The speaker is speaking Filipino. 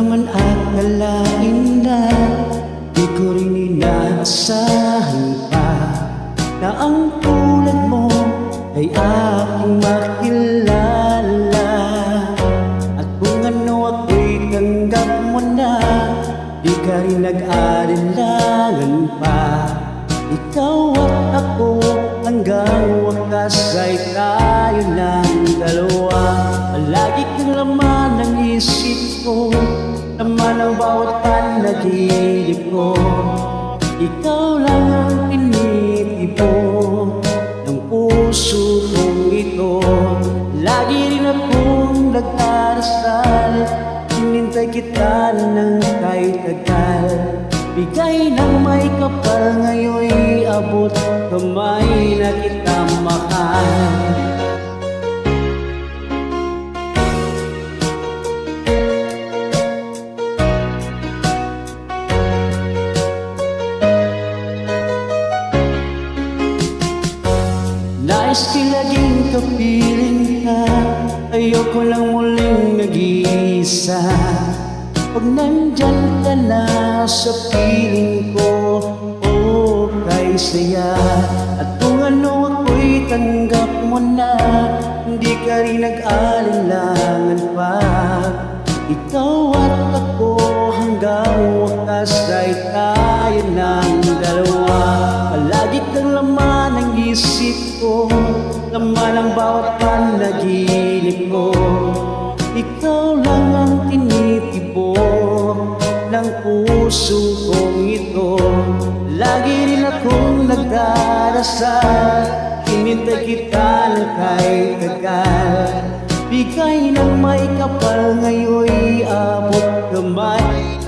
naman akalain na. Di ko rin inaasahan pa Na ang tulad mo ay aking makilala. At kung ano ako'y tanggap mo na Di ka rin nag-alilangan pa. Ikaw at ako hanggang wakas ay Kang laman ng isip ko Laman ang bawat panaginip ko. Ikaw lang ang tinitibo Ng puso kong ito. Lagi rin akong nagdarasal Hinintay kita ng kahit tagal. Bigay ng may kapal ngayon'y abot Kamay na kita mahal Nais kilaging kapiling ka. Ayoko lang muling nag-iisa. Pag nandyan ka na sa piling ko Oh, kay saya. At kung ano ako'y tanggap mo na Hindi ka rin nag-alinlangan pa. Ikaw at ako ko Laman ang bawat panaginip ko. Ikaw lang ang tinitibo ng puso kong ito. Lagi rin akong nagdarasal Hinintay kita ng kahit tagal. Bigay ng may kapal ngayon'y abot kamay